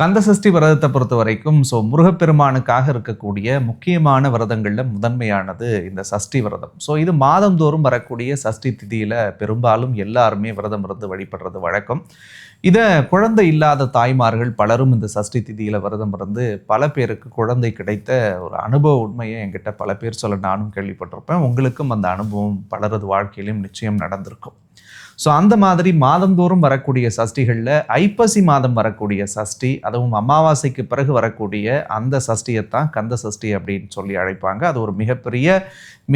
கந்த சஷ்டி விரதத்தை பொறுத்த வரைக்கும் ஸோ முருகப்பெருமானுக்காக இருக்கக்கூடிய முக்கியமான விரதங்களில் முதன்மையானது இந்த சஷ்டி விரதம். ஸோ இது மாதந்தோறும் வரக்கூடிய சஷ்டி திதியில் பெரும்பாலும் எல்லாருமே விரதம் இருந்து வழிபடுறது வழக்கம். இதை குழந்தை இல்லாத தாய்மார்கள் பலரும் இந்த சஷ்டி திதியில் விரதம் இருந்து பல பேருக்கு குழந்தை கிடைத்த ஒரு அனுபவ உண்மையை என்கிட்ட பல பேர் சொல்ல நானும் கேள்விப்பட்டிருப்பேன். உங்களுக்கும் அந்த அனுபவம் பலரது வாழ்க்கையிலும் நிச்சயம் நடந்திருக்கும். ஸோ அந்த மாதிரி மாதந்தோறும் வரக்கூடிய சஷ்டிகளில் ஐப்பசி மாதம் வரக்கூடிய சஷ்டி அதுவும் அமாவாசைக்கு பிறகு வரக்கூடிய அந்த சஷ்டியை தான் கந்த சஷ்டி அப்படின்னு சொல்லி அழைப்பாங்க. அது ஒரு மிகப்பெரிய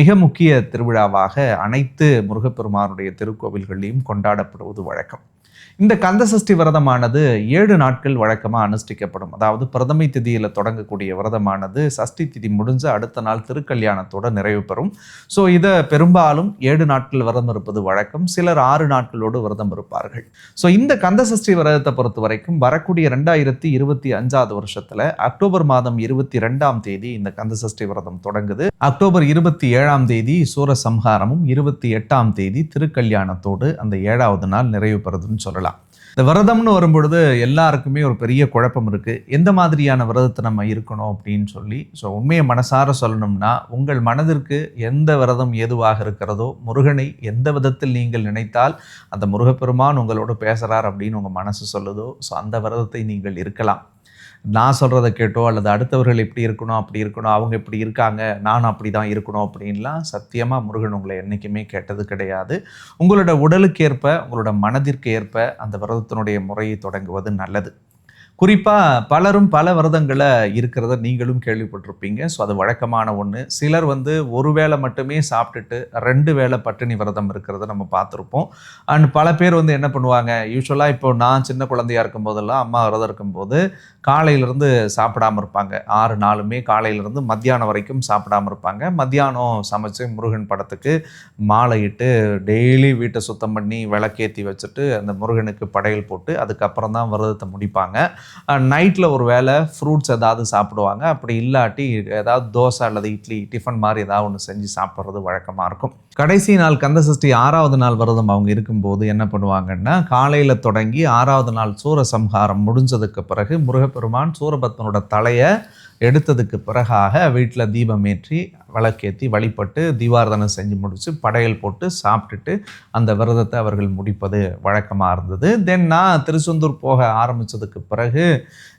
மிக முக்கிய திருவிழாவாக அனைத்து முருகப்பெருமானுடைய திருக்கோவில்களையும் கொண்டாடப்படுவது வழக்கம். இந்த கந்த சஷ்டி விரதமானது ஏழு நாட்கள் வழக்கமாக அனுஷ்டிக்கப்படும். அதாவது பிரதமை திதியில் தொடங்கக்கூடிய விரதமானது சஷ்டி திதி முடிஞ்ச அடுத்த நாள் திருக்கல்யாணத்தோட நிறைவு பெறும். ஸோ இதை பெரும்பாலும் ஏழு நாட்கள் விரதம் இருப்பது வழக்கம். சிலர் ஆறு நாட்களோடு விரதம் இருப்பார்கள். ஸோ இந்த கந்த சஷ்டி விரதத்தை பொறுத்த வரைக்கும் வரக்கூடிய ரெண்டாயிரத்தி இருபத்தி அஞ்சாவது வருஷத்தில் அக்டோபர் மாதம் இருபத்தி ரெண்டாம் தேதி இந்த கந்த சஷ்டி விரதம் தொடங்குது. அக்டோபர் இருபத்தி ஏழாம் தேதி சூரசம்ஹாரமும் இருபத்தி எட்டாம் தேதி திருக்கல்யாணத்தோடு அந்த ஏழாவது நாள் நிறைவு பெறுதுன்னு சொல்லலாம். இந்த விரதம்னு வரும்பொழுது எல்லாருக்குமே ஒரு பெரிய குழப்பம் இருக்குது எந்த மாதிரியான விரதத்தை நம்ம இருக்கணும் அப்படின்னு சொல்லி ஸோ உண்மையை மனசார சொல்லணும்னா உங்கள் மனதிற்கு எந்த விரதம் ஏதுவாக இருக்கிறதோ முருகனை எந்த விதத்தில் நீங்கள் நினைத்தால் அந்த முருகப்பெருமான் உங்களோட பேசுகிறார் அப்படின்னு உங்கள் மனசு சொல்லுதோ ஸோ அந்த விரதத்தை நீங்கள் இருக்கலாம். நான் சொல்கிறத கேட்டோ அல்லது அடுத்தவர்கள் இப்படி இருக்கணும் அப்படி இருக்கணும் அவங்க இப்படி இருக்காங்க நான் அப்படி தான் இருக்கணும் அப்படின்லாம் சத்தியமாக முருகன் உங்களை என்றைக்குமே கேட்டது கிடையாது. உங்களோட உடலுக்கு ஏற்ப உங்களோட மனதிற்கு ஏற்ப அந்த விரதத்தினுடைய முறையை தொடங்குவது நல்லது. குறிப்பாக பலரும் பல விரதங்களை இருக்கிறத நீங்களும் கேள்விப்பட்டிருப்பீங்க. ஸோ அது வழக்கமான ஒன்று சிலர் வந்து ஒரு வேளை மட்டுமே சாப்பிட்டுட்டு ரெண்டு வேளை பட்டினி விரதம் இருக்கிறத நம்ம பார்த்துருப்போம். அண்ட் பல பேர் வந்து என்ன பண்ணுவாங்க? யூஸ்வலாக இப்போ நான் சின்ன குழந்தையா இருக்கும் போதெல்லாம் அம்மா விரதம் இருக்கும்போது காலையிலேருந்து சாப்பிடாம இருப்பாங்க. ஆறு நாளுமே காலையிலேருந்து மத்தியானம் வரைக்கும் சாப்பிடாம இருப்பாங்க. மத்தியானம் சமைச்சு முருகன் படத்துக்கு மாலையிட்டு டெய்லி வீட்டை சுத்தம் பண்ணி விளக்கேற்றி வச்சுட்டு அந்த முருகனுக்கு படையல் போட்டு அதுக்கப்புறம் தான் விரதத்தை முடிப்பாங்க. நைட்டில் ஒரு வேளை ஃப்ரூட்ஸ் ஏதாவது சாப்பிடுவாங்க. அப்படி இல்லாட்டி ஏதாவது தோசை அல்லது இட்லி டிஃபன் மாதிரி ஏதாவது ஒன்று செஞ்சு சாப்பிட்றது வழக்கமாக இருக்கும். கடைசி நாள் கந்த சஷ்டி ஆறாவது நாள் விரதம் அவங்க இருக்கும்போது என்ன பண்ணுவாங்கன்னா காலையில் தொடங்கி ஆறாவது நாள் சூரசம்ஹாரம் முடிஞ்சதுக்கு பிறகு முருகப்பெருமான் சூரபத்மனோட தலையை எடுத்ததுக்கு பிறகாக வீட்டில் தீபம் ஏற்றி விளக்கேற்றி வழிபட்டு தீபாரதனை செஞ்சு முடித்து படையல் போட்டு சாப்பிட்டுட்டு அந்த விரதத்தை அவர்கள் முடிப்பது வழக்கமாக இருந்தது. தென் நான் திருச்செந்தூர் போக ஆரம்பித்ததுக்கு பிறகு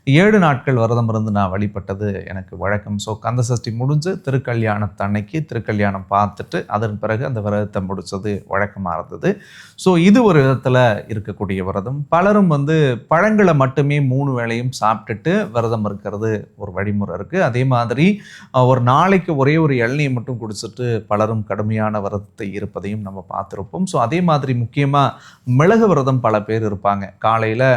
ஏழு நாட்கள் விரதம் இருந்து நான் வழிபட்டது எனக்கு வழக்கம். ஸோ கந்த சஷ்டி முடிஞ்சு திருக்கல்யாணத்தன்னைக்கு திருக்கல்யாணம் பார்த்துட்டு அதன் பிறகு அந்த விரதத்தை முடித்தது வழக்கமாக இருந்தது. ஸோ இது ஒரு விதத்தில் இருக்கக்கூடிய விரதம். பலரும் வந்து பழங்களை மட்டுமே மூணு வேளையும் சாப்பிட்டுட்டு விரதம் இருக்கிறது ஒரு வழிமுறை இருக்குது அதே மாதிரி ஒரு நாளைக்கு ஒரே ஒரு இளநியை மட்டும் குடிச்சிட்டு பலரும் கடுமையான விரதத்தை இருப்பதையும் நம்ம பார்த்துருப்போம். ஸோ அதே மாதிரி முக்கியமாக மிளகு விரதம் பல பேர் இருப்பாங்க. காலையில்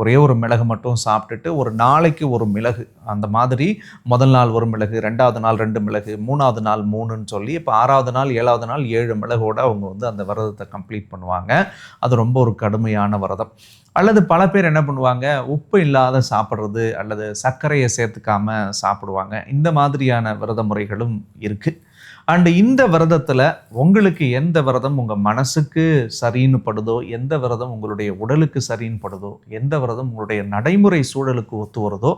ஒரே ஒரு மிளகு மட்டும் சாப்பிட்டுட்டு ஒரு நாளைக்கு ஒரு மிளகு. அந்த மாதிரி முதல் நாள் ஒரு மிளகு ரெண்டாவது நாள் ரெண்டு மிளகு மூணாவது நாள் மூணுன்னு சொல்லி இப்போ ஆறாவது நாள் ஏழாவது நாள் ஏழு மிளகோடு அவங்க வந்து அந்த விரதத்தை கம்ப்ளீட் பண்ணுவாங்க. அது ரொம்ப ஒரு கடுமையான விரதம். அல்லது பல பேர் என்ன பண்ணுவாங்க உப்பு இல்லாத சாப்பிட்றது அல்லது சர்க்கரையை சேர்த்துக்காம சாப்பிடுவாங்க. இந்த மாதிரியான விரத முறைகளும் இருக்குது அண்டு இந்த விரதத்தில் உங்களுக்கு எந்த விரதம் உங்கள் மனசுக்கு சரின்னு படுதோ எந்த விரதம் உங்களுடைய உடலுக்கு சரின்னு படுதோ எந்த விரதம் உங்களுடைய நடைமுறை சூழலுக்கு ஒத்து வருதோ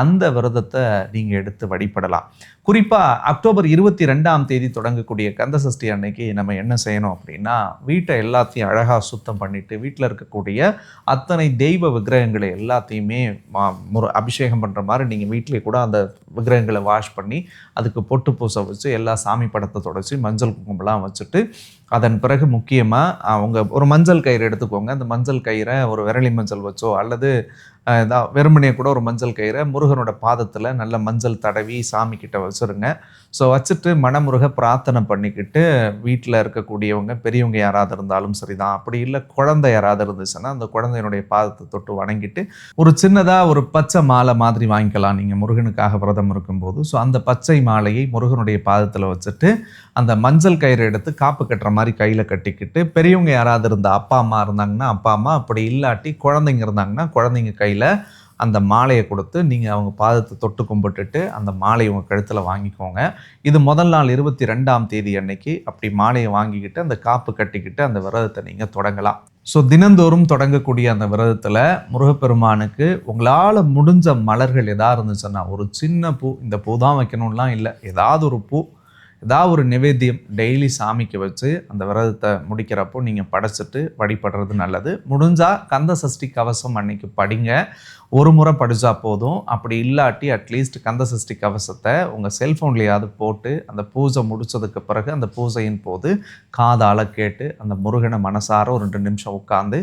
அந்த விரதத்தை நீங்கள் எடுத்து வழிபடலாம். குறிப்பாக அக்டோபர் இருபத்தி ரெண்டாம் தேதி தொடங்கக்கூடிய கந்த சஷ்டி அன்னைக்கு நம்ம என்ன செய்யணும் அப்படின்னா வீட்டை எல்லாத்தையும் அழகாக சுத்தம் பண்ணிவிட்டு வீட்டில் இருக்கக்கூடிய அத்தனை தெய்வ விக்கிரகங்களை எல்லாத்தையுமே முறை அபிஷேகம் பண்ணுற மாதிரி நீங்கள் வீட்டிலே கூட அந்த விக்கிரகங்களை வாஷ் பண்ணி அதுக்கு பொட்டு பூசை வச்சு எல்லா சாமி படத்தை தொடச்சி மஞ்சள் குங்குமம்லாம் வச்சுட்டு அதன் பிறகு முக்கியமாக அவங்க ஒரு மஞ்சள் கயிறு எடுத்துக்கோங்க. அந்த மஞ்சள் கயிறை ஒரு விரலி மஞ்சள் வச்சோ அல்லது வெறுமனையை கூட ஒரு மஞ்சள் கயிறை முருகனோட பாதத்தில் நல்ல மஞ்சள் தடவி சாமி கிட்ட வச்சுருங்க. ஸோ வச்சுட்டு மனமுருக பிரார்த்தனை பண்ணிக்கிட்டு வீட்டில் இருக்கக்கூடியவங்க பெரியவங்க யாராவது இருந்தாலும் சரிதான். அப்படி இல்லை குழந்தை யாராவது இருந்துச்சுன்னா அந்த குழந்தையினுடைய பாதத்தை தொட்டு வணங்கிட்டு ஒரு சின்னதாக ஒரு பச்சை மாலை மாதிரி வாங்கிக்கலாம். நீங்கள் முருகனுக்காக விரதம் இருக்கும்போது. ஸோ அந்த பச்சை மாலையை முருகனுடைய பாதத்தில் வச்சுட்டு அந்த மஞ்சள் கயிறு எடுத்து காப்பு கட்டுற மாதிரி கையில் கட்டிக்கிட்டு பெரியவங்க யாராவது இருந்தால் அப்பா அம்மா இருந்தாங்கன்னா அப்பா அம்மா அப்படி இல்லாட்டி குழந்தைங்க இருந்தாங்கன்னா குழந்தைங்க கையில் அந்த மாலையை கொடுத்து நீங்கள் அவங்க பாதத்தை தொட்டு கும்பிட்டுட்டு அந்த மாலையை உங்கள் கழுத்தில் வாங்கிக்கோங்க. இது முதல் நாள் இருபத்தி ரெண்டாம் தேதி அன்னைக்கு அப்படி மாலையை வாங்கிக்கிட்டு அந்த காப்பு கட்டிக்கிட்டு அந்த விரதத்தை நீங்கள் தொடங்கலாம். ஸோ தினந்தோறும் தொடங்கக்கூடிய அந்த விரதத்தில் முருகப்பெருமானுக்கு உங்களால் முடிஞ்ச மலர்கள் எதா இருந்துச்சுன்னா ஒரு சின்ன பூ இந்த பூ தான் வைக்கணும்லாம் இல்லை. ஏதாவது ஒரு பூ ஏதாவது ஒரு நிவேத்தியம் டெய்லி சாமிக்கு வச்சு அந்த விரதத்தை முடிக்கிறப்போ நீங்கள் படைச்சிட்டு வழிபடுறது நல்லது. முடிஞ்சால் கந்த சஷ்டி கவசம் அன்னைக்கு படிங்க. ஒரு முறை படித்தா போதும். அப்படி இல்லாட்டி அட்லீஸ்ட் கந்த சஷ்டி கவசத்தை உங்கள் செல்ஃபோன்லேயாவது போட்டு அந்த பூஜை முடிச்சதுக்கு பிறகு அந்த பூஜையின் போது காதால் கேட்டு அந்த முருகனை மனசார ஒரு ரெண்டு நிமிஷம் உட்காந்து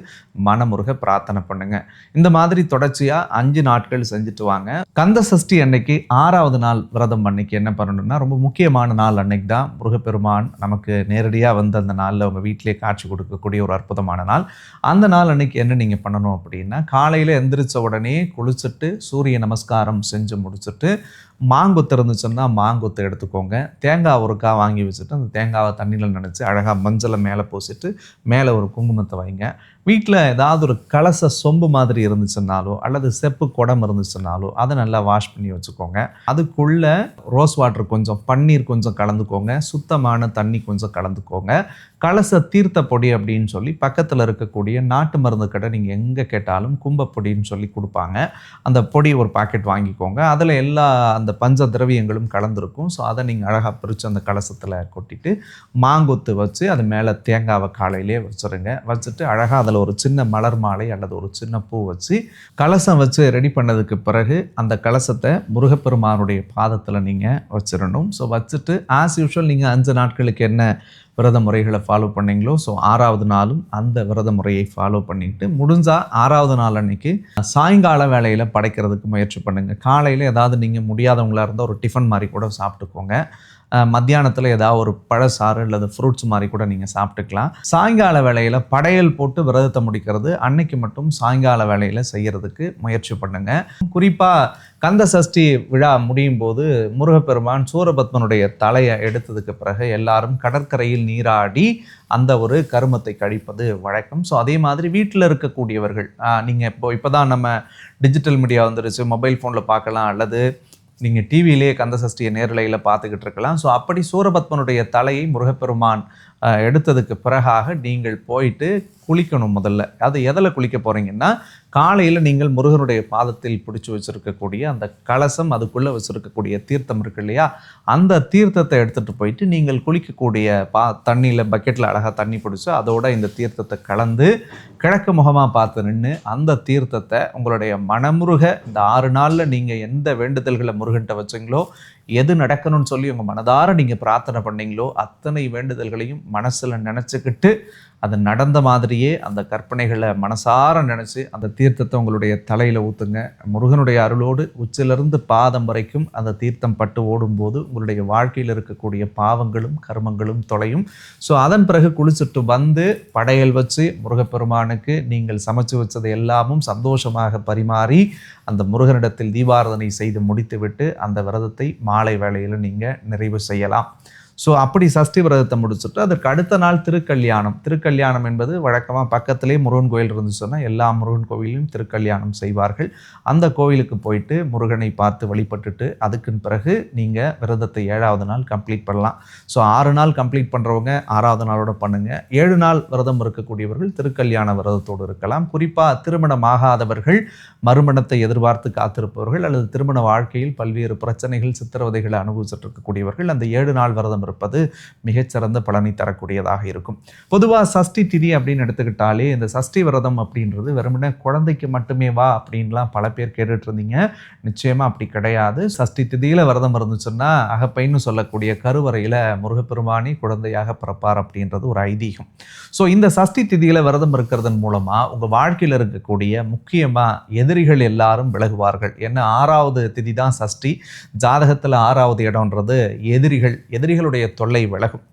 மனமுருக பிரார்த்தனை பண்ணுங்கள் இந்த மாதிரி தொடர்ச்சியாக அஞ்சு நாட்கள் செஞ்சுட்டு வாங்க. கந்த சஷ்டி அன்னைக்கு ஆறாவது நாள் விரதம் அன்னைக்கு என்ன பண்ணணும்னா ரொம்ப முக்கியமான நாள் அன்னைக்கு தான் முருகப்பெருமான் நமக்கு நேரடியாக வந்து அந்த நாளில் உங்கள் வீட்டிலே காட்சி கொடுக்கக்கூடிய ஒரு அற்புதமான நாள். அந்த நாள் அன்னைக்கு என்ன நீங்கள் பண்ணணும் அப்படின்னா காலையில் எந்திரிச்ச உடனே குளிச்சுட்டு சூரிய நமஸ்காரம் செஞ்சு முடிச்சுட்டு மாங்கொத்து இருந்துச்சுன்னா மாங்கொத்து எடுத்துக்கோங்க. தேங்காய் ஒருக்கா வாங்கி வச்சுட்டு அந்த தேங்காவை தண்ணியில் நினச்சி அழகாக மஞ்சளை மேலே பூசிட்டு மேலே ஒரு குங்குமத்தை வைங்க. வீட்டில் ஏதாவது ஒரு கலச சொம்பு மாதிரி இருந்துச்சுன்னாலோ அல்லது செப்பு குடம் இருந்துச்சுன்னாலோ அதை நல்லா வாஷ் பண்ணி வச்சுக்கோங்க. அதுக்குள்ளே ரோஸ் வாட்டர் கொஞ்சம் பன்னீர் கொஞ்சம் கலந்துக்கோங்க. சுத்தமான தண்ணி கொஞ்சம் கலந்துக்கோங்க. கலச தீர்த்த பொடி அப்படின்னு சொல்லி பக்கத்தில் இருக்கக்கூடிய நாட்டு மருந்து கடை நீங்கள் எங்கே கேட்டாலும் கும்பப்பொடின்னு சொல்லி கொடுப்பாங்க. அந்த பொடி ஒரு பாக்கெட் வாங்கிக்கோங்க. அதில் எல்லா அந்த பஞ்ச திரவியங்களும் கலந்துருக்கும். ஸோ அதை நீங்கள் அழகாக பிரித்து அந்த கலசத்தில் கொட்டிட்டு மாங்கொத்து வச்சு அது மேலே தேங்காவை காலையிலே வச்சுருங்க. வச்சுட்டு அழகாக அதில் ஒரு சின்ன மலர் மாலை அல்லது ஒரு சின்ன பூ வச்சு கலசம் வச்சு ரெடி பண்ணதுக்கு பிறகு அந்த கலசத்தை முருகப்பெருமானுடைய பாதத்தில் நீங்கள் வச்சிடணும் ஸோ வச்சுட்டு ஆஸ் யூஷுவல் நீங்கள் அஞ்சு நாட்களுக்கு என்ன விரத முறைகளை ஃபாலோ பண்ணீங்களோ ஸோ ஆறாவது நாளும் அந்த விரத முறையை ஃபாலோ பண்ணிட்டு முடிஞ்சால் ஆறாவது நாள் அன்னைக்கு சாயங்கால வேலையில் படைக்கிறதுக்கு முயற்சி பண்ணுங்கள் காலையில் ஏதாவது நீங்கள் முடியாதவங்களாக இருந்தால் ஒரு டிஃபன் மாதிரி கூட சாப்பிட்டுக்கோங்க. மத்தியானத்தில் ஏதாவது ஒரு பழசாறு அல்லது ஃப்ரூட்ஸ் மாதிரி கூட நீங்கள் சாப்பிட்டுக்கலாம். சாயங்கால வேலையில் படையல் போட்டு விரதத்தை முடிக்கிறது அன்னைக்கு மட்டும் சாயங்கால வேலையில் செய்கிறதுக்கு முயற்சி பண்ணுங்கள் குறிப்பாக கந்த சஷ்டி விழா முடியும் போது முருகப்பெருமான் சூரபத்மனுடைய தலையை எடுத்ததுக்கு பிறகு எல்லாரும் கடற்கரையில் நீராடி அந்த ஒரு கருமத்தை கழிப்பது வழக்கம். ஸோ அதே மாதிரி வீட்டில் இருக்கக்கூடியவர்கள் நீங்கள் இப்போ இப்போ தான் நம்ம டிஜிட்டல் மீடியா வந்துருச்சு மொபைல் ஃபோனில் பார்க்கலாம் அல்லது நீங்கள் டிவியிலேயே கந்த சஷ்டியை நேரலையில் பார்த்துக்கிட்டு இருக்கலாம். ஸோ அப்படி சூரபத்மனுடைய தலையை முருகப்பெருமான் எடுத்ததுக்கு பிறகாக நீங்கள் போயிட்டு குளிக்கணும் முதல்ல. அது எதில் குளிக்க போகிறீங்கன்னா காலையில் நீங்கள் முருகனுடைய பாதத்தில் பிடிச்சி வச்சுருக்கக்கூடிய அந்த கலசம் அதுக்குள்ளே வச்சுருக்கக்கூடிய தீர்த்தம் இருக்கு இல்லையா? அந்த தீர்த்தத்தை எடுத்துகிட்டு போயிட்டு நீங்கள் குளிக்கக்கூடிய பா தண்ணியில் பக்கெட்டில் அழகாக தண்ணி பிடிச்சி அதோட இந்த தீர்த்தத்தை கலந்து கிழக்கு முகமாக பார்த்து நின்று அந்த தீர்த்தத்தை உங்களுடைய மனமுருக இந்த ஆறு நாளில் நீங்கள் எந்த வேண்டுதல்களை முருகன்ட்ட வச்சீங்களோ எது நடக்கணும்னு சொல்லி உங்கள் மனதார நீங்கள் பிரார்த்தனை பண்ணீங்களோ அத்தனை வேண்டுதல்களையும் மனசில் நினச்சிக்கிட்டு அது நடந்த மாதிரியே அந்த கற்பனைகளை மனசார நினச்சி அந்த தீர்த்தத்தை உங்களுடைய தலையில் ஊற்றுங்க முருகனுடைய அருளோடு உச்சிலிருந்து பாதம் வரைக்கும் அந்த தீர்த்தம் பட்டு ஓடும்போது உங்களுடைய வாழ்க்கையில் இருக்கக்கூடிய பாவங்களும் கர்மங்களும் தொலையும். ஸோ அதன் பிறகு குளிச்சுட்டு வந்து படையல் வச்சு முருகப்பெருமானுக்கு நீங்கள் சமைச்சு வச்சது எல்லாமும் சந்தோஷமாக பரிமாறி அந்த முருகனிடத்தில் தீபாராதனை செய்து முடித்துவிட்டு அந்த விரதத்தை மாலை வேளையில் நீங்கள் நிறைவு செய்யலாம். ஸோ அப்படி சஷ்டி விரதத்தை முடிச்சுட்டு அதற்கு அடுத்த நாள் திருக்கல்யாணம். திருக்கல்யாணம் என்பது வழக்கமாக பக்கத்திலே முருகன் கோயில் இருந்துச்சுன்னா எல்லா முருகன் கோவிலையும் திருக்கல்யாணம் செய்வார்கள். அந்த கோவிலுக்கு போயிட்டு முருகனை பார்த்து வழிபட்டுட்டு அதுக்குன் பிறகு நீங்கள் விரதத்தை ஏழாவது நாள் கம்ப்ளீட் பண்ணலாம். ஸோ ஆறு நாள் கம்ப்ளீட் பண்ணுறவங்க ஆறாவது நாளோட பண்ணுங்கள் ஏழு நாள் விரதம் இருக்கக்கூடியவர்கள் திருக்கல்யாண விரதத்தோடு இருக்கலாம். குறிப்பாக திருமணம் ஆகாதவர்கள் மறுமணத்தை எதிர்பார்த்து காத்திருப்பவர்கள் அல்லது திருமண வாழ்க்கையில் பல்வேறு பிரச்சனைகள் சித்திரவதைகளை அனுபவிச்சுட்டு இருக்கக்கூடியவர்கள் அந்த ஏழு நாள் விரதம் இருப்பது மிகச்சிறந்த பலனை தரக்கூடியதாக இருக்கும். பொதுவாக சஷ்டி திதி அப்படின்னு எடுத்துக்கிட்டாலே இந்த சஷ்டி விரதம் அப்படின்றது வெறுமனே குழந்தைக்கு மட்டுமே வா அப்படின்லாம் பல பேர் கேட்டுட்டு இருந்தீங்க நிச்சயமாக அப்படி கிடையாது. சஷ்டி திதியில் விரதம் இருந்துச்சுன்னா அகப்பைன்னு சொல்லக்கூடிய கருவறையில் முருகப்பெருமானி குழந்தையாக பிறப்பார் அப்படின்றது ஒரு ஐதீகம். ஸோ இந்த சஷ்டி திதியில் விரதம் இருக்கிறதன் மூலமாக உங்கள் வாழ்க்கையில் இருக்கக்கூடிய முக்கியமாக எதிரிகள் எல்லாரும் விலகுவார்கள். ஏன்னா ஆறாவது திதி தான் சஷ்டி. ஜாதகத்தில் ஆறாவது இடம்ன்றது எதிரிகள். எதிரிகளுடைய தொல்லை விலகும்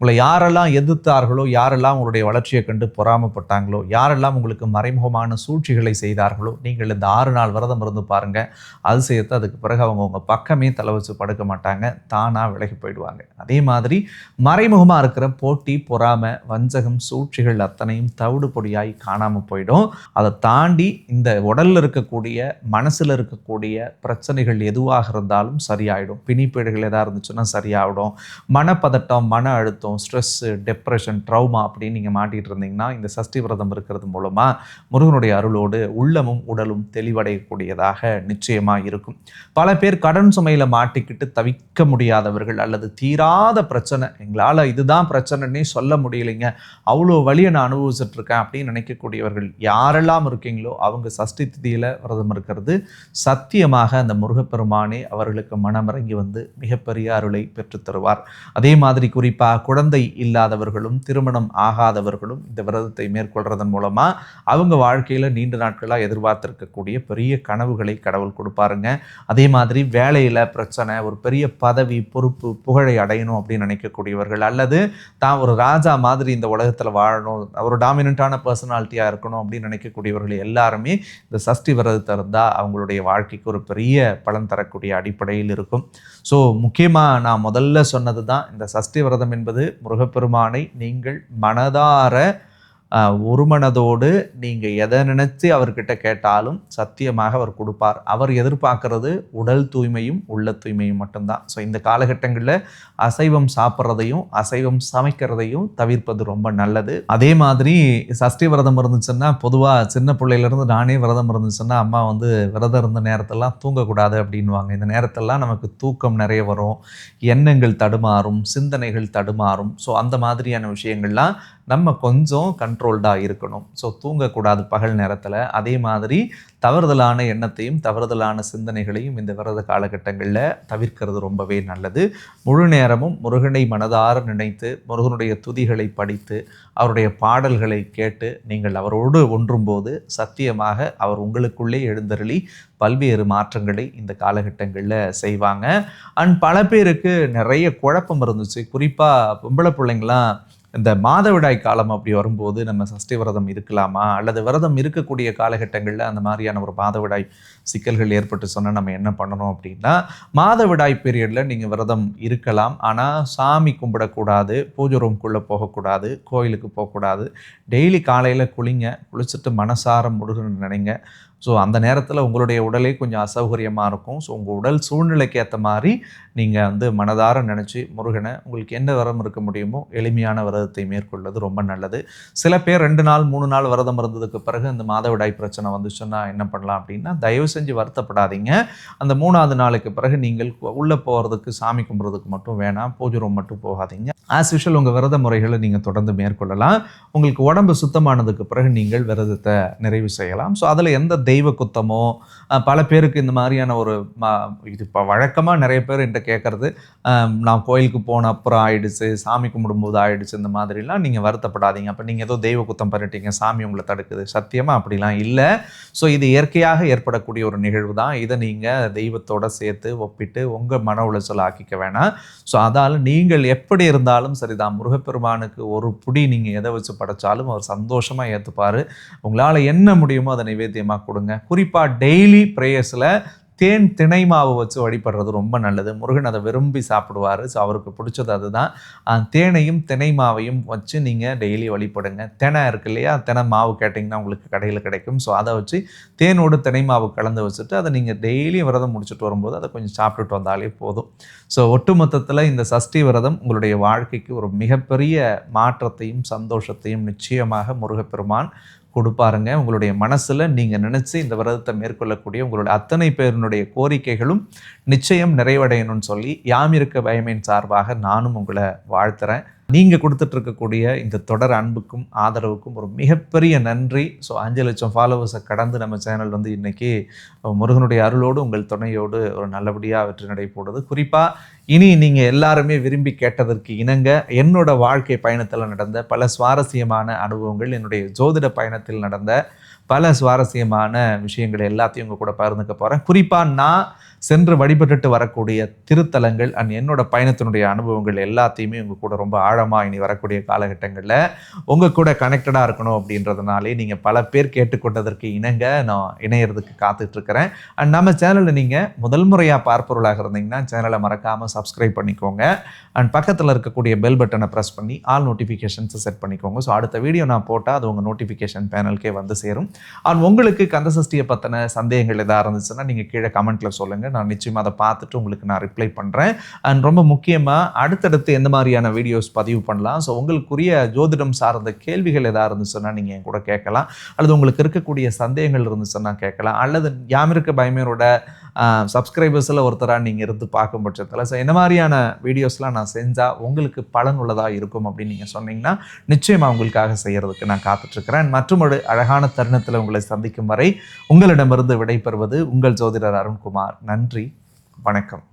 உங்களை யாரெல்லாம் எதிர்த்தார்களோ யாரெல்லாம் உங்களுடைய வளர்ச்சியை கண்டு பொறாமப்பட்டாங்களோ யாரெல்லாம் உங்களுக்கு மறைமுகமான சூழ்ச்சிகளை செய்தார்களோ நீங்கள் இந்த ஆறு நாள் விரதம் இருந்து பாருங்கள் அது சேர்த்து அதுக்கு பிறகு அவங்க உங்கள் பக்கமே தலை வச்சு படுக்க மாட்டாங்க. தானாக விலகி போயிடுவாங்க. அதே மாதிரி மறைமுகமாக இருக்கிற போட்டி பொறாமை வஞ்சகம் சூழ்ச்சிகள் அத்தனையும் தவிடு பொடியாய் காணாமல் போயிடும். அதை தாண்டி இந்த உடலில் இருக்கக்கூடிய மனசில் இருக்கக்கூடிய பிரச்சனைகள் எதுவாக இருந்தாலும் சரியாயிடும். பிணிப்பீடுகள் எதாக இருந்துச்சுன்னா சரியாகிடும் மனப்பதட்டம் மன அழுத்தம் அழுத்தம் ஸ்ட்ரெஸ்ஸு டெப்ரெஷன் ட்ரௌமா அப்படின்னு நீங்கள் மாட்டிகிட்டு இருந்தீங்கன்னா இந்த சஷ்டி விரதம் இருக்கிறது மூலமாக முருகனுடைய அருளோடு உள்ளமும் உடலும் தெளிவடையக்கூடியதாக நிச்சயமாக இருக்கும். பல பேர் கடன் சுமையில் மாட்டிக்கிட்டு தவிக்க முடியாதவர்கள் அல்லது தீராத பிரச்சனை எங்களால் இதுதான் பிரச்சனைன்னே சொல்ல முடியலைங்க. அவ்வளோ வழியை நான் அனுபவிச்சுட்டு இருக்கேன் அப்படின்னு நினைக்கக்கூடியவர்கள் யாரெல்லாம் இருக்கீங்களோ அவங்க சஷ்டி திதியில் விரதம் இருக்கிறது சத்தியமாக அந்த முருகப்பெருமானே அவர்களுக்கு மனமிறங்கி வந்து மிகப்பெரிய அருளை பெற்றுத்தருவார். அதே மாதிரி குறிப்பாக குழந்தை இல்லாதவர்களும் திருமணம் ஆகாதவர்களும் இந்த விரதத்தை மேற்கொள்றதன் மூலமாக அவங்க வாழ்க்கையில் நீண்ட நாட்களாக எதிர்பார்த்துருக்கக்கூடிய பெரிய கனவுகளை கடவுள் கொடுப்பாருங்க. அதே மாதிரி வேலையில் பிரச்சனை ஒரு பெரிய பதவி பொறுப்பு புகழை அடையணும் அப்படின்னு நினைக்கக்கூடியவர்கள் அல்லது தான் ஒரு ராஜா மாதிரி இந்த உலகத்தில் வாழணும் ஒரு டாமினண்ட்டான பர்சனாலிட்டியாக இருக்கணும் அப்படின்னு நினைக்கக்கூடியவர்கள் எல்லாருமே இந்த சஷ்டி விரதத்தை இருந்தால் அவங்களுடைய வாழ்க்கைக்கு ஒரு பெரிய பலன் தரக்கூடிய அடிப்படையில் இருக்கும். ஸோ முக்கியமாக நான் முதல்ல சொன்னது தான் இந்த சஷ்டி விரதம் என்பது முருகப்பெருமானை நீங்கள் மனதார ஒரு மனதோடு நீங்கள் எதை நினச்சி அவர்கிட்ட கேட்டாலும் சத்தியமாக அவர் கொடுப்பார். அவர் எதிர்பார்க்கறது உடல் தூய்மையும் உள்ள தூய்மையும் மட்டும்தான். ஸோ இந்த காலகட்டங்களில் அசைவம் சாப்பிட்றதையும் அசைவம் சமைக்கிறதையும் தவிர்ப்பது ரொம்ப நல்லது. அதே மாதிரி சஷ்டி விரதம் இருந்துச்சுன்னா பொதுவாக சின்ன பிள்ளையிலேருந்து நானே விரதம் இருந்துச்சுன்னா அம்மா வந்து விரதம் இருந்த நேரத்தெல்லாம் தூங்கக்கூடாது அப்படின்வாங்க இந்த நேரத்தெல்லாம் நமக்கு தூக்கம் நிறைய வரும் எண்ணங்கள் தடுமாறும் சிந்தனைகள் தடுமாறும். ஸோ அந்த மாதிரியான விஷயங்கள்லாம் நம்ம கொஞ்சம் கண்ட்ரோல்டாக இருக்கணும். ஸோ தூங்கக்கூடாது பகல் நேரத்தில். அதே மாதிரி தவறுதலான எண்ணத்தையும் தவறுதலான சிந்தனைகளையும் இந்த விரத காலகட்டங்களில் தவிர்க்கிறது ரொம்பவே நல்லது. முழு நேரமும் முருகனை மனதார நினைத்து முருகனுடைய துதிகளை படித்து அவருடைய பாடல்களை கேட்டு நீங்கள் அவரோடு ஒன்றும்போது சத்தியமாக அவர் உங்களுக்குள்ளே எழுந்தருளி பல்வேறு மாற்றங்களை இந்த காலகட்டங்களில் செய்வாங்க. அண்ட் பல பேருக்கு நிறைய குழப்பம் இருந்துச்சு. குறிப்பாக பொம்பளை பிள்ளைங்களாம் இந்த மாதவிடாய் காலம் அப்படி வரும்போது நம்ம சஷ்டி விரதம் இருக்கலாமா? அல்லது விரதம் இருக்கக்கூடிய காலகட்டங்களில் அந்த மாதிரியான ஒரு மாதவிடாய் சிக்கல்கள் ஏற்பட்டு சொன்னால் நம்ம என்ன பண்ணணும் அப்படின்னா மாதவிடாய் பீரியடில் நீங்கள் விரதம் இருக்கலாம். ஆனால் சாமி கும்பிடக்கூடாது பூஜை ரூம்குள்ளே போகக்கூடாது கோயிலுக்கு போகக்கூடாது. டெய்லி காலையில் குளிங்க குளிச்சுட்டு மனசார முருகன் நினைங்க. ஸோ அந்த நேரத்தில் உங்களுடைய உடலே கொஞ்சம் அசௌகரியமாக இருக்கும். ஸோ உங்கள் உடல் சூழ்நிலைக்கு ஏற்ற மாதிரி நீங்கள் வந்து மனதார நினச்சி முருகனை உங்களுக்கு என்ன விரதம் இருக்க முடியுமோ எளிமையான விரதத்தை மேற்கொள்வது ரொம்ப நல்லது. சில பேர் ரெண்டு நாள் மூணு நாள் விரதம் இருந்ததுக்கு பிறகு இந்த மாதவிடாய் பிரச்சனை வந்துச்சுன்னா என்ன பண்ணலாம் அப்படின்னா தயவு செஞ்சு வருத்தப்படாதீங்க. அந்த மூணாவது நாளுக்கு பிறகு நீங்கள் உள்ளே போகிறதுக்கு சாமி கும்பிட்றதுக்கு மட்டும் வேணாம். பூஜை ரூம் மட்டும் போகாதீங்க. ஆஸ் யூஷுவல் உங்கள் விரத முறைகளை நீங்கள் தொடர்ந்து மேற்கொள்ளலாம். உங்களுக்கு உடம்பு சுத்தமானதுக்கு பிறகு நீங்கள் விரதத்தை நிறைவு செய்யலாம். ஸோ அதில் எந்த தெய்வ குத்தமோ பல பேருக்கு இந்த மாதிரியான ஒரு இது இப்போ வழக்கமாக நிறைய பேர் என்கிட்ட கேட்குறது. நான் கோயிலுக்கு போன அப்புறம் ஆயிடுச்சு சாமி கும்பிடும்போது ஆயிடுச்சு இந்த மாதிரிலாம் நீங்கள் வருத்தப்படாதீங்க. அப்போ நீங்கள் ஏதோ தெய்வ குத்தம் பண்ணிட்டீங்க சாமி உங்களை தடுக்குது. சத்தியமாக அப்படிலாம் இல்லை. ஸோ இது இயற்கையாக ஏற்படக்கூடிய ஒரு நிகழ்வு தான். இதை நீங்கள் தெய்வத்தோட சேர்த்து ஒப்பிட்டு உங்கள் மன உளைச்சல் ஆக்கிக்க வேணாம். ஸோ அதால் நீங்கள் எப்படி இருந்தாலும் சரிதான். முருகப்பெருமானுக்கு ஒரு புடி நீங்கள் எதை வச்சு படைச்சாலும் அவர் சந்தோஷமாக ஏற்றுப்பார் உங்களால் என்ன முடியுமோ அதை நைவேத்தியமாக கொடுங்க. குறிப்பாக டெய்லி ப்ரேயர்ஸில் தேன் திணை மாவு வச்சு வழிபடுறது ரொம்ப நல்லது. முருகன் அதை விரும்பி சாப்பிடுவார். ஸோ அவருக்கு பிடிச்சது அதுதான். தேனையும் திணை மாவையும் வச்சு நீங்கள் டெய்லி வழிபடுங்க. தினை இருக்கு இல்லையா? தினை மாவு கேட்டிங்கன்னா உங்களுக்கு கடையில் கிடைக்கும். ஸோ அதை வச்சு தேனோடு திணை மாவு கலந்து வச்சுட்டு அதை நீங்கள் டெய்லி விரதம் முடிச்சுட்டு வரும்போது அதை கொஞ்சம் சாப்பிட்டுட்டு வந்தாலே போதும். ஸோ ஒட்டுமொத்தத்தில் இந்த சஷ்டி விரதம் உங்களுடைய வாழ்க்கைக்கு ஒரு மிகப்பெரிய மாற்றத்தையும் சந்தோஷத்தையும் நிச்சயமாக முருகப்பெருமான் கொடுப்பாருங்க. உங்களுடைய மனசில் நீங்கள் நினச்சி இந்த விரதத்தை மேற்கொள்ளக்கூடிய உங்களுடைய அத்தனை பேருனுடைய கோரிக்கைகளும் நிச்சயம் நிறைவடையணும்னு சொல்லி யாம் இருக்க சார்பாக நானும் உங்களை வாழ்த்துறேன். நீங்கள் கொடுத்துட்ருக்கக்கூடிய இந்த தொடர் அன்புக்கும் ஆதரவுக்கும் ஒரு மிகப்பெரிய நன்றி. ஸோ அஞ்சு லட்சம் ஃபாலோவர்ஸை கடந்து நம்ம சேனல் வந்து இன்றைக்கி முருகனுடைய அருளோடு உங்கள் துணையோடு ஒரு நல்லபடியாக வெற்றி நடை போடுது. குறிப்பாக இனி நீங்கள் எல்லாருமே விரும்பி கேட்டதற்கு இணங்க என்னோட வாழ்க்கை பயணத்தில் நடந்த பல சுவாரஸ்யமான அனுபவங்கள் என்னுடைய ஜோதிட பயணத்தில் நடந்த பல சுவாரஸ்யமான விஷயங்களை எல்லாத்தையும் உங்கள் கூட பகிர்ந்துக்க போகிறேன் குறிப்பாக நான் சென்று வழிபட்டுட்டு வரக்கூடிய திருத்தலங்கள் அண்ட் என்னோட பயணத்தினுடைய அனுபவங்கள் எல்லாத்தையுமே உங்கள் கூட ரொம்ப ஆழமாக இனி வரக்கூடிய காலகட்டங்களில் உங்கள் கூட கனெக்டடாக இருக்கணும் அப்படின்றதுனாலே நீங்கள் பல பேர் கேட்டுக்கொண்டதற்கு இணங்க நான் இணையறதுக்கு காத்துட்ருக்கிறேன். அண்ட் நம்ம சேனலில் நீங்கள் முதல் முறையாக பார்ப்பவர்களாக இருந்தீங்கன்னா சேனலை மறக்காமல் சப்ஸ்கிரைப் பண்ணிக்கோங்க. அண்ட் பக்கத்தில் இருக்கக்கூடிய பெல் பட்டனை ப்ரெஸ் பண்ணி ஆல் நோட்டிஃபிகேஷன்ஸை செட் பண்ணிக்கோங்க. ஸோ அடுத்த வீடியோ நான் போட்டால் அது உங்கள் நோட்டிஃபிகேஷன் பேனலுக்கே வந்து சேரும். அண்ட் உங்களுக்கு கந்த சஷ்டியை பற்றின சந்தேகங்கள் எதாக இருந்துச்சுன்னா நீங்கள் கீழே கமெண்ட்டில் சொல்லுங்கள் நான் நிச்சயமாக அதை பார்த்துட்டு உங்களுக்கு நான் ரிப்ளை பண்ணுறேன் அண்ட் ரொம்ப முக்கியமாக அடுத்தடுத்து எந்த மாதிரியான வீடியோஸ் பதிவு பண்ணலாம்? ஸோ உங்களுக்குரிய ஜோதிடம் சார்ந்த கேள்விகள் எதாக இருந்துச்சுன்னா நீங்கள் என் கூட கேட்கலாம். அல்லது உங்களுக்கு இருக்கக்கூடிய சந்தேகங்கள் இருந்துச்சுன்னா கேட்கலாம். அல்லது யாமிருக்க பயமேரோட சப்ஸ்கிரைபர்ஸில் ஒருத்தராக நீங்கள் இருந்து பார்க்கும் பட்சத்தில். ஸோ என்ன மாதிரியான வீடியோஸ்லாம் நான் செஞ்சால் உங்களுக்கு பலனுள்ளதாக இருக்கும் அப்படின்னு நீங்கள் சொன்னீங்கன்னா நிச்சயமாக உங்களுக்காக செய்கிறதுக்கு நான் காத்துட்ருக்கிறேன். மற்றும் ஒரு அழகான தருணத்தில் உங்களை சந்திக்கும் வரை உங்களிடமிருந்து விடைபெறுவது உங்கள் ஜோதிடர் அருண்குமார். நன்றி. நன்றி. வணக்கம்.